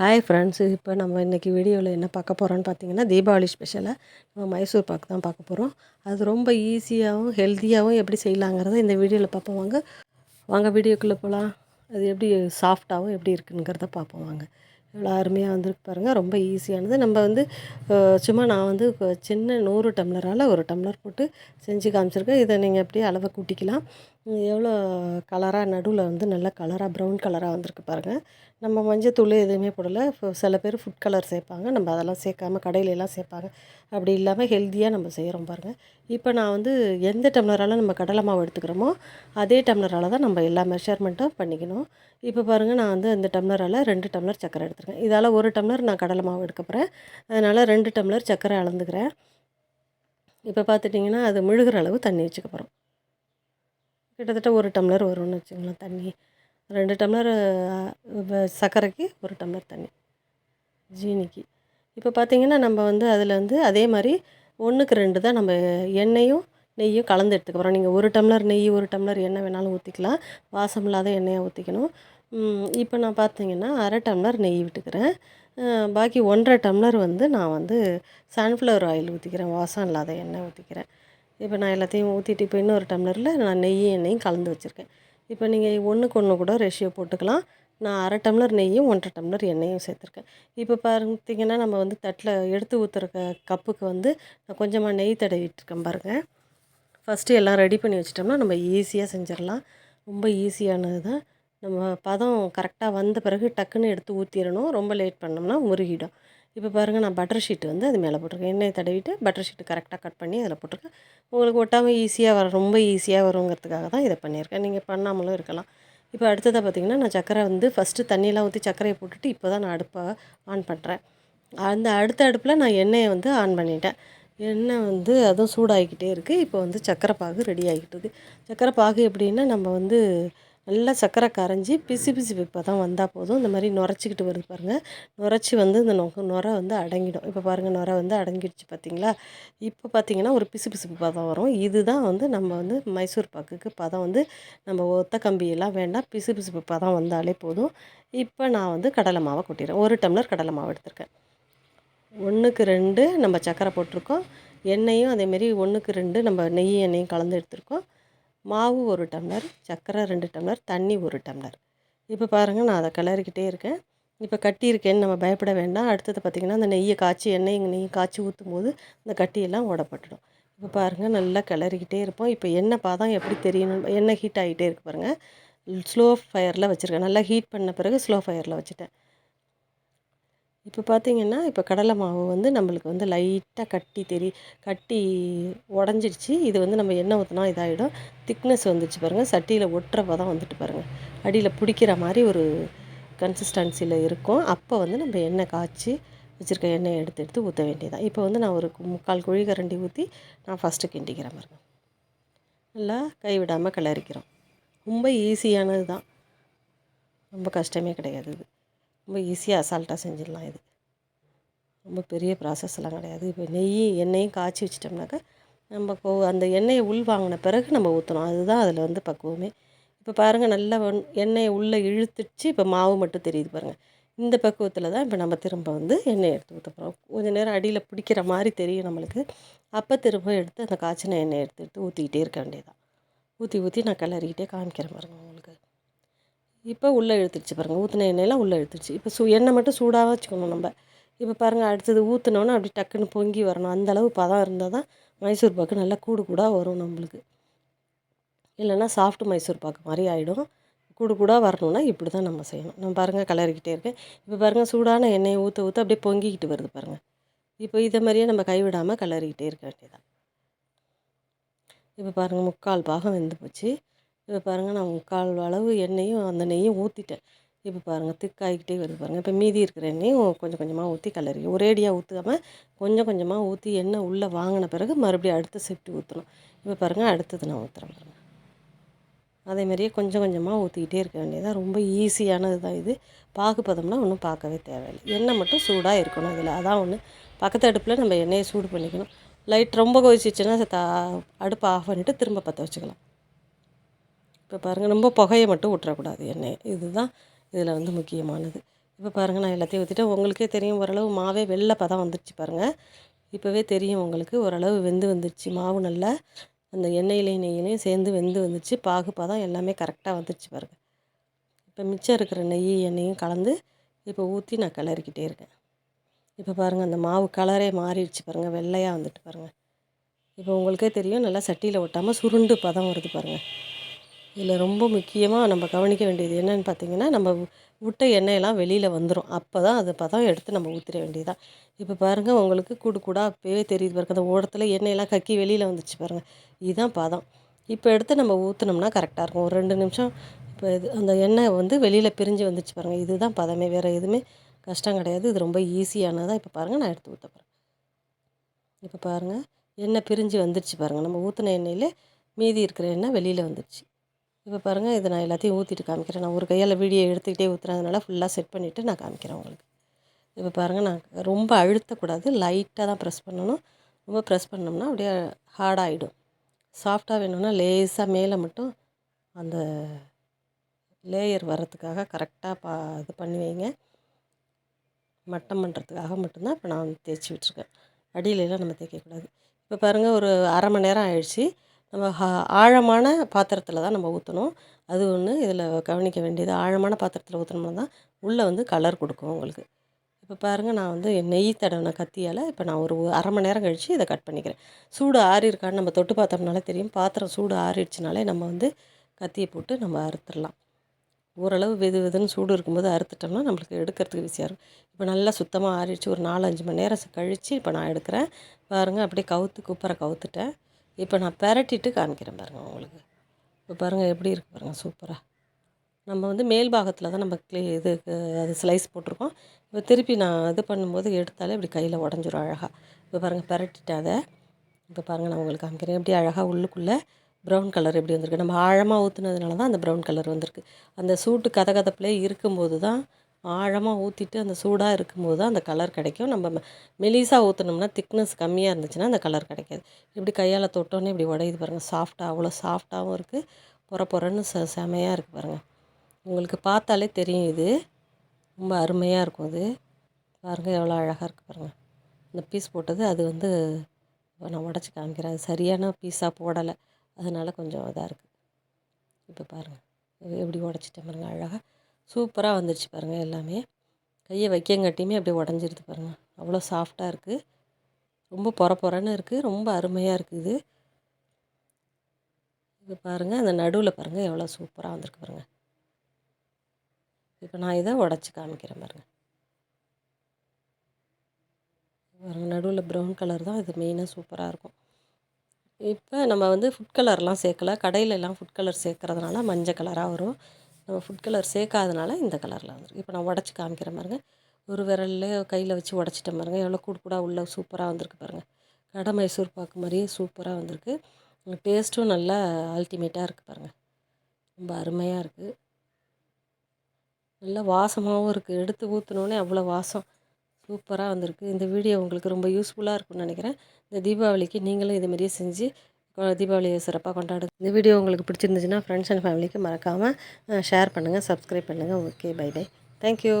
Hi friends இப்போ நம்ம இன்றைக்கி வீடியோவில் என்ன பார்க்க போகிறோன்னு பார்த்தீங்கன்னா தீபாவளி ஸ்பெஷலாக நம்ம மைசூர் பாக்கு தான் பார்க்க போகிறோம் அது ரொம்ப ஈஸியாகவும் ஹெல்த்தியாகவும் எப்படி செய்யலாங்கிறத இந்த வீடியோவில் பார்ப்போம். வாங்க. வாங்க வீடியோக்குள்ளே போகலாம் அது எப்படி சாஃப்டாகவும் எப்படி இருக்குங்கிறத பார்ப்போம். வாங்க. இவ்வளோ அருமையாக வந்திருக்கு பாருங்கள் ரொம்ப ஈஸியானது நம்ம வந்து சும்மா நான் வந்து சின்ன நூறு டம்ளரால் ஒரு டம்ளர் போட்டு செஞ்சு காமிச்சிருக்கேன். இதை நீங்கள் அப்படியே அளவை கூட்டிக்கலாம். எவ்வளோ கலராக நடுவில் வந்து நல்ல கலராக ப்ரௌன் கலராக வந்திருக்கு பாருங்கள் நம்ம மஞ்சத்தூள் எதுவுமே போடலை. இப்போ சில பேர் ஃபுட் கலர் சேர்ப்பாங்க. நம்ம அதெல்லாம் சேர்க்காம கடையிலலாம் சேர்ப்பாங்க. அப்படி இல்லாமல் ஹெல்த்தியாக நம்ம செய்கிறோம் பாருங்கள் இப்போ நான் வந்து எந்த டம்ளரால் நம்ம கடலை மாவு எடுத்துக்கிறோமோ அதே டம்ளரால் தான் நம்ம எல்லா மெஷர்மெண்ட்டும் பண்ணிக்கணும். இப்போ பாருங்கள் நான் வந்து அந்த டம்ளரால் ரெண்டு டம்ளர் சக்கரை எடுத்துருக்கேன். இதால் ஒரு டம்ளர் நான் கடலை மாவு எடுக்க போகிறேன் அதனால் ரெண்டு டம்ளர் சக்கரை அளந்துக்கிறேன். இப்போ பார்த்துட்டிங்கன்னா அது முழுகிற அளவு தண்ணி வச்சுக்க போகிறோம் கிட்டத்தட்ட ஒரு டம்ளர் வரும்னு வச்சுக்கலாம் தண்ணி. ரெண்டு டம்ளர் சர்க்கரைக்கு ஒரு டம்ளர் தண்ணி. ஜீனிக்கு. இப்போ பார்த்தீங்கன்னா நம்ம வந்து அதில் வந்து அதே மாதிரி ஒன்றுக்கு ரெண்டு தான் நம்ம எண்ணெயும் நெய்யும் கலந்து எடுத்துக்க போகிறோம் நீங்கள் ஒரு டம்ளர் நெய் ஒரு டம்ளர் எண்ணெய் வேணாலும் ஊற்றிக்கலாம் வாசம் இல்லாத எண்ணெயை ஊற்றிக்கணும் இப்போ நான் பார்த்தீங்கன்னா அரை டம்ளர் நெய் விட்டுக்கிறேன். பாக்கி ஒன்றரை டம்ளர் வந்து நான் வந்து சன்ஃப்ளவர் ஆயில் ஊற்றிக்கிறேன் வாசம் இல்லாத எண்ணெய் ஊற்றிக்கிறேன் இப்போ நான் எல்லாத்தையும் ஊற்றிட்டு இப்போ இன்னொரு டம்ளரில் நான் நெய்யும் எண்ணெயும் கலந்து வச்சுருக்கேன். இப்போ நீங்கள் ஒன்றுக்கு ஒன்று கூட ரேஷியோ போட்டுக்கலாம். நான் அரை டம்ளர் நெய்யும் ஒன்றரை டம்ளர் எண்ணெயும் சேர்த்துருக்கேன். இப்போ பார்த்தீங்கன்னா நம்ம வந்து தட்டில் எடுத்து ஊற்றுற கப்புக்கு வந்து நான் கொஞ்சமாக நெய் தடவிட்டுருக்கேன் பாருங்கள் ஃபஸ்ட்டு எல்லாம் ரெடி பண்ணி வச்சிட்டோம்னா நம்ம ஈஸியாக செஞ்சிடலாம். ரொம்ப ஈஸியானது தான் நம்ம பதம் கரெக்டாக வந்த பிறகு டக்குன்னு எடுத்து ஊற்றிடணும் ரொம்ப லேட் பண்ணோம்னா முருகிடும். இப்போ பாருங்கள் நான் பட்டர் ஷீட் வந்து அது மேலே போட்டிருக்கேன். எண்ணெய் தடவிட்டு பட்டர் ஷீட்டு கரெக்டாக கட் பண்ணி அதில் போட்டிருக்கேன். உங்களுக்கு ஒட்டாமல் ஈஸியாக வர ரொம்ப ஈஸியாக வருங்கிறதுக்காக தான் இதை பண்ணியிருக்கேன். நீங்கள் பண்ணாமலும் இருக்கலாம். இப்போ அடுத்ததாக பார்த்தீங்கன்னா நான் சக்கரை வந்து ஃபஸ்ட்டு தண்ணியெலாம் ஊற்றி சக்கரையை போட்டுட்டு இப்போ தான் நான் அடுப்பை ஆன் பண்ணுறேன் அந்த அடுத்த அடுப்பில் நான் எண்ணெயை வந்து ஆன் பண்ணிட்டேன். எண்ணெய் வந்து அதுவும் சூடாகிக்கிட்டே இருக்குது இப்போ வந்து சக்கரை பாகு ரெடி ஆகிக்கிட்டுது சக்கரை பாகு எப்படின்னா நம்ம வந்து நல்லா சக்கரை கரைஞ்சி பிசு பிசு இப்போ தான் வந்தால் போதும். இந்த மாதிரி நுரைச்சிக்கிட்டு வருது பாருங்கள் நுரைச்சி வந்து இந்த நொ நுரை வந்து அடங்கிடும். இப்போ பாருங்கள் நுரை வந்து அடங்கிடுச்சு பார்த்தீங்களா இப்போ பார்த்தீங்கன்னா ஒரு பிசு பிசுப்பு பதம் வரும். இதுதான் வந்து நம்ம வந்து மைசூர் பாக்குக்கு பதம் வந்து நம்ம ஒத்த கம்பியெல்லாம் வேண்டாம் பிசு பிசுப்பு பதம் வந்தாலே போதும். இப்போ நான் வந்து கடலை மாவை கொட்டிடுறேன். ஒரு டம்ளர் கடலை மாவு எடுத்திருக்கேன். ஒன்றுக்கு ரெண்டு நம்ம சக்கரை போட்டிருக்கோம். எண்ணெயும் அதேமாரி ஒன்றுக்கு ரெண்டு நம்ம நெய் எண்ணெயும் கலந்து எடுத்திருக்கோம். மாவு ஒரு டம்ளர் சக்கரை ரெண்டு டம்ளர் தண்ணி ஒரு டம்ளர். இப்போ பாருங்கள் நான் அதை கிளறிக்கிட்டே இருக்கேன். இப்போ கட்டி இருக்கேன்னு நம்ம பயப்பட வேண்டாம். அடுத்தது பார்த்திங்கன்னா அந்த நெய்யை காய்ச்சி எண்ணெய் நெய் காய்ச்சி ஊற்றும் போது அந்த கட்டியெல்லாம் ஓடப்பட்டுடும். இப்போ பாருங்கள் நல்லா கிளறிக்கிட்டே இருப்போம். இப்போ எண்ணெய் பாதம் எப்படி தெரியணும்? எண்ணெய் ஹீட் ஆகிட்டே இருக்கு பாருங்கள் ஸ்லோ ஃபயரில் வச்சுருக்கேன். நல்லா ஹீட் பண்ண பிறகு ஸ்லோ ஃபயரில் வச்சுட்டேன். இப்போ பார்த்திங்கன்னா இப்போ கடலை மாவு வந்து நம்மளுக்கு வந்து லைட்டாக கட்டி தெரி கட்டி உடஞ்சிடுச்சு. இது வந்து நம்ம எண்ணெய் ஊற்றினா இதாகிடும் திக்னஸ் வந்துச்சு பாருங்கள் சட்டியில் ஒட்டுறப்ப தான் வந்துட்டு பாருங்கள் அடியில் பிடிக்கிற மாதிரி ஒரு கன்சிஸ்டன்சியில் இருக்கும். அப்போ வந்து நம்ம எண்ணெய் காய்ச்சி வச்சுருக்க எண்ணெயை எடுத்து எடுத்து ஊற்ற வேண்டியதான் இப்போ வந்து நான் ஒரு முக்கால் குழி கரண்டி ஊற்றி நான் ஃபஸ்ட்டு கிண்டிக்கிறேன் பாருங்க. நல்லா கைவிடாமல் கிளறிக்கிறோம். ரொம்ப ஈஸியானது தான் ரொம்ப கஷ்டமே கிடையாது இது. ரொம்ப ஈஸியாக அசால்ட்டாக செஞ்சிடலாம் இது. ரொம்ப பெரிய ப்ராசஸ்லாம் கிடையாது. இப்போ நெய் எண்ணெயும் காய்ச்சி வச்சிட்டோம்னாக்கா நம்ம கோ அந்த எண்ணெயை உள் வாங்கின பிறகு நம்ம ஊற்றணும் அதுதான் அதில் வந்து பக்குவமே. இப்போ பாருங்கள் நல்லா எண்ணெயை உள்ளே இழுத்துச்சு. இப்போ மாவு மட்டும் தெரியுது பாருங்கள் இந்த பக்குவத்தில் தான் இப்போ நம்ம திரும்ப வந்து எண்ணெய் எடுத்து ஊற்ற போகிறோம் கொஞ்சம் நேரம் அடியில் பிடிக்கிற மாதிரி தெரியும் நம்மளுக்கு. அப்போ திரும்ப எடுத்து அந்த காய்ச்சின எண்ணெய் எடுத்து எடுத்து ஊற்றிக்கிட்டே இருக்க வேண்டியதான் ஊற்றி ஊற்றி நான் கிளறிக்கிட்டே காமிக்கிறேன் பாருங்கள் உங்களுக்கு. இப்போ உள்ளே இழுத்துருச்சு பாருங்கள் ஊற்றின எண்ணெயெல்லாம் உள்ளே இழுத்துருச்சு. இப்போ சூ எண்ணெய் மட்டும் சூடாக வச்சுக்கணும் நம்ம. இப்போ பாருங்கள் அடுத்தது ஊற்றினோன்னா அப்படி டக்குன்னு பொங்கி வரணும். அந்தளவு பதம் இருந்தால் தான் மைசூர் பாக்கு நல்லா கூடு கூடாக வரும் நம்மளுக்கு. இல்லைன்னா சாஃப்ட் மைசூர் பாக்கு மாதிரி ஆகிடும் கூடு கூடாக வரணும்னா இப்படி தான் நம்ம செய்யணும். நம்ம பாருங்கள் கிளறிக்கிட்டே இருக்கேன். இப்போ பாருங்கள் சூடான எண்ணெயை ஊற்ற ஊற்ற அப்படியே பொங்கிக்கிட்டு வருது பாருங்கள் இப்போ இதை மாதிரியே நம்ம கைவிடாமல் கிளறிக்கிட்டே இருக்க வேண்டியதான் இப்போ பாருங்கள் முக்கால் பாகம் வெந்து போச்சு. இப்போ பாருங்கள் நான் முக்கால் அளவு எண்ணெயும் அந்த நெய்யும் ஊற்றிட்டேன் இப்போ பாருங்கள் திக்காகிக்கிட்டே வருது பாருங்கள் இப்போ மீதி இருக்கிற எண்ணெயும் கொஞ்சம் கொஞ்சமாக ஊற்றி கலரி ஒரேடியாக ஊற்றாமல் கொஞ்சம் கொஞ்சமாக ஊற்றி எண்ணெய் உள்ளே வாங்கின பிறகு மறுபடியும் அடுத்த சிஃப்ட் ஊற்றணும் இப்போ பாருங்கள் அடுத்தது நான் ஊற்றுறேன் பாருங்கள் அதே மாதிரியே கொஞ்சம் கொஞ்சமாக ஊற்றிக்கிட்டே இருக்க வேண்டியதான் ரொம்ப ஈஸியானது தான் இது. பாகு பதம்னா ஒன்றும் பார்க்கவே தேவையில்லை. எண்ணெய் மட்டும் சூடாக இருக்கணும் இதில். அதான் ஒன்று பக்கத்து அடுப்பில் நம்ம எண்ணெயை சூடு பண்ணிக்கணும். லைட் ரொம்ப கொதிச்சிச்சுன்னா அடுப்பை ஆஃப் பண்ணிவிட்டு திரும்ப பற்ற வச்சுக்கலாம். இப்போ பாருங்கள் ரொம்ப புகையை மட்டும் விட்டுறக்கூடாது எண்ணெய். இதுதான் இதில் வந்து முக்கியமானது. இப்போ பாருங்கள் நான் எல்லாத்தையும் ஊற்றிட்டேன் உங்களுக்கே தெரியும் ஓரளவு மாவே வெள்ளை பதம் வந்துடுச்சு பாருங்கள் இப்போவே தெரியும் உங்களுக்கு ஓரளவு வெந்து வந்துடுச்சு மாவு நல்லா அந்த எண்ணெயிலையும் நெய்யிலையும் சேர்ந்து வெந்து வந்துச்சு பாகு பதம் எல்லாமே கரெக்டாக வந்துடுச்சு பாருங்கள் இப்போ மிச்சம் இருக்கிற நெய் எண்ணெயும் கலந்து இப்போ ஊற்றி நான் கிளறிக்கிட்டே இருக்கேன். இப்போ பாருங்கள் அந்த மாவு கலரே மாறிடுச்சு பாருங்கள் வெள்ளையாக வந்துட்டு பாருங்கள் இப்போ உங்களுக்கே தெரியும் நல்லா சட்டியில் ஒட்டாமல் சுருண்டு பதம் வருது பாருங்கள் இதில் ரொம்ப முக்கியமாக நம்ம கவனிக்க வேண்டியது என்னென்னு பார்த்தீங்கன்னா நம்ம விட்ட எண்ணெயெல்லாம் வெளியில் வந்துடும் அப்போ தான் அது பதம் எடுத்து நம்ம ஊற்றிட வேண்டியதான் இப்போ பாருங்கள் உங்களுக்கு கூடு கூடா அப்போவே தெரியுது பாருங்கள் அந்த ஓரத்தில் எண்ணெயெல்லாம் கக்கி வெளியில் வந்துச்சு பாருங்கள் இதுதான் பதம். இப்போ எடுத்து நம்ம ஊற்றினோம்னா கரெக்டாக இருக்கும். ஒரு ரெண்டு நிமிஷம் இப்போ இது அந்த எண்ணெய் வந்து வெளியில் பிரிஞ்சு வந்துச்சு பாருங்கள் இதுதான் பதமே. வேறு எதுவுமே கஷ்டம் கிடையாது. இது ரொம்ப ஈஸியானதாக இப்போ பாருங்கள் நான் எடுத்து ஊற்ற போகிறேன் இப்போ பாருங்கள் எண்ணெய் பிரிஞ்சு வந்துடுச்சு பாருங்கள் நம்ம ஊற்றின எண்ணெயில் மீதி இருக்கிற எண்ணெய் வெளியில் வந்துடுச்சு இப்போ பாருங்கள் இதை நான் எல்லாத்தையும் ஊற்றிட்டு காமிக்கிறேன். நான் ஒரு கையால் வீடியோ எடுத்துக்கிட்டே ஊற்றுறதுனால ஃபுல்லாக செட் பண்ணிவிட்டு நான் காமிக்கிறேன் உங்களுக்கு. இப்போ பாருங்கள் நான் ரொம்ப அழுத்தக்கூடாது. லைட்டாக தான் ப்ரெஸ் பண்ணணும். ரொம்ப ப்ரெஸ் பண்ணோம்னா அப்படியே ஹார்டாகிடும் சாஃப்டாக வேணும்னா லேஸாக மேலே மட்டும் அந்த லேயர் வர்றதுக்காக கரெக்டாக பா இது பண்ணி வைங்க. மட்டம் பண்ணுறதுக்காக மட்டும்தான் இப்போ நான் தேய்ச்சி விட்ருக்கேன் அடியிலலாம் நம்ம தேய்க்கக்கூடாது. இப்போ பாருங்கள் ஒரு அரை மணி நேரம் ஆயிடுச்சு. நம்ம ஹா ஆழமான பாத்திரத்தில் தான் நம்ம ஊற்றணும் அது ஒன்று இதில் கவனிக்க வேண்டியது ஆழமான பாத்திரத்தில் ஊற்றினோம்னா தான் உள்ளே வந்து கலர் கொடுக்கும் உங்களுக்கு. இப்போ பாருங்கள் நான் வந்து நெய் தடவின கத்தியால் இப்போ நான் ஒரு அரை மணி நேரம் கழித்து இதை கட் பண்ணிக்கிறேன். சூடு ஆறிருக்கான்னு நம்ம தொட்டு பார்த்தோம்னாலே தெரியும். பாத்திரம் சூடு ஆறிடுச்சுனாலே நம்ம வந்து கத்தியை போட்டு நம்ம அறுத்துடலாம். ஓரளவு வெது வெதுன்னு சூடு இருக்கும்போது அறுத்துட்டோம்னா நம்மளுக்கு எடுக்கிறதுக்கு ஈஸியாக இருக்கும். இப்போ நல்லா சுத்தமாக ஆறிடுச்சு. ஒரு நாலஞ்சு மணி நேரம் கழித்து இப்போ நான் எடுக்கிறேன். பாருங்கள் அப்படியே கவுத்து குப்பரை கவுத்துட்டேன். இப்போ நான் பெரட்டிட்டு காமிக்கிறேன் பாருங்கள் உங்களுக்கு. இப்போ பாருங்கள் எப்படி இருக்குது பாருங்கள் சூப்பராக நம்ம வந்து மேல் பாகத்தில் தான் நம்ம க்ளீ இது அது ஸ்லைஸ் போட்டிருக்கோம். இப்போ திருப்பி நான் இது பண்ணும்போது எடுத்தாலே இப்படி கையில் உடஞ்சிரும் அழகாக இப்போ பாருங்கள் பெரட்டிட்டேன் அதை. இப்போ பாருங்கள் நான் உங்களுக்கு காமிக்கிறேன். எப்படி அழகாக உள்ளுக்குள்ளே ப்ரௌன் கலர் எப்படி வந்திருக்கு. நம்ம ஆழமாக ஊற்றுனதுனால தான் அந்த ப்ரௌன் கலர் வந்திருக்கு. அந்த சூட்டு கதகதப்பிலே இருக்கும்போது தான் ஆழமாக ஊற்றிட்டு அந்த சூடாக இருக்கும்போது தான் அந்த கலர் கிடைக்கும். நம்ம மெலிசாக ஊற்றினோம்னா திக்னஸ் கம்மியாக இருந்துச்சுன்னா அந்த கலர் கிடைக்காது. இப்படி கையால் தொட்டோன்னே இப்படி உடையுது பாருங்கள் சாஃப்டாக அவ்வளோ சாஃப்டாகவும் இருக்குது பொற பொறன்னு ச செமையாக இருக்குது பாருங்கள் உங்களுக்கு பார்த்தாலே தெரியும் இது. ரொம்ப அருமையாக இருக்கும் அது பாருங்கள் எவ்வளோ அழகாக இருக்குது பாருங்கள் இந்த பீஸ் போட்டது அது வந்து நான் உடச்சி காமிக்கிறேன். அது சரியான பீஸாக போடலை. அதனால் கொஞ்சம் இதாக இருக்குது இப்போ பாருங்கள் எப்படி உடச்சிட்டேன் பாருங்கள் அழகாக சூப்பராக வந்துடுச்சு பாருங்கள் எல்லாமே. கையை வைக்கங்காட்டியுமே அப்படியே உடஞ்சிருது பாருங்கள் அவ்வளோ சாஃப்டாக இருக்குது ரொம்ப பொற பொறன்னு இருக்குது ரொம்ப அருமையாக இருக்குது இது. பாருங்கள் அந்த நடுவில் பாருங்கள் எவ்வளோ சூப்பராக வந்திருக்கு பாருங்கள் இப்போ நான் இதை உடச்சி காமிக்கிறேன் பாருங்கள் பாருங்கள் நடுவில் ப்ரௌன் கலர் தான். இது மெயினாக சூப்பராக இருக்கும். இப்போ நம்ம வந்து ஃபுட் கலர்லாம் சேர்க்கல. கடையிலலாம் ஃபுட் கலர் சேர்க்குறதுனால மஞ்சள் கலராக வரும். நம்ம ஃபுட் கலர் சேர்க்காதனால இந்த கலரில் வந்துருக்கு இப்போ நான் உடச்சி காமிக்கிற பாருங்க. ஒரு விரல்ல கையில் வச்சு உடச்சிட்டேன் பாருங்கள் எவ்வளோ கூடு கூடாக உள்ள சூப்பராக வந்திருக்கு பாருங்கள் கடை மைசூர் பாக்கு மாதிரியே சூப்பராக வந்திருக்கு. டேஸ்ட்டும் நல்லா அல்டிமேட்டாக இருக்குது பாருங்கள் ரொம்ப அருமையாக இருக்குது நல்லா வாசமாகவும் இருக்குது எடுத்து ஊற்றினோடனே அவ்வளோ வாசம் சூப்பராக வந்திருக்கு. இந்த வீடியோ உங்களுக்கு ரொம்ப யூஸ்ஃபுல்லாக இருக்கும்னு நினைக்கிறேன். இந்த தீபாவளிக்கு நீங்களும் இதுமாரியே செஞ்சு தீபாவளியை சிறப்பாக கொண்டாடு இந்த வீடியோ உங்களுக்கு பிடிச்சிருந்துச்சுன்னா ஃப்ரெண்ட்ஸ் அண்ட் ஃபேமிலிக்கு மறக்காமல் ஷேர் பண்ணுங்கள் சப்ஸ்கிரைப் பண்ணுங்கள் ஓகே பை பை தேங்க்யூ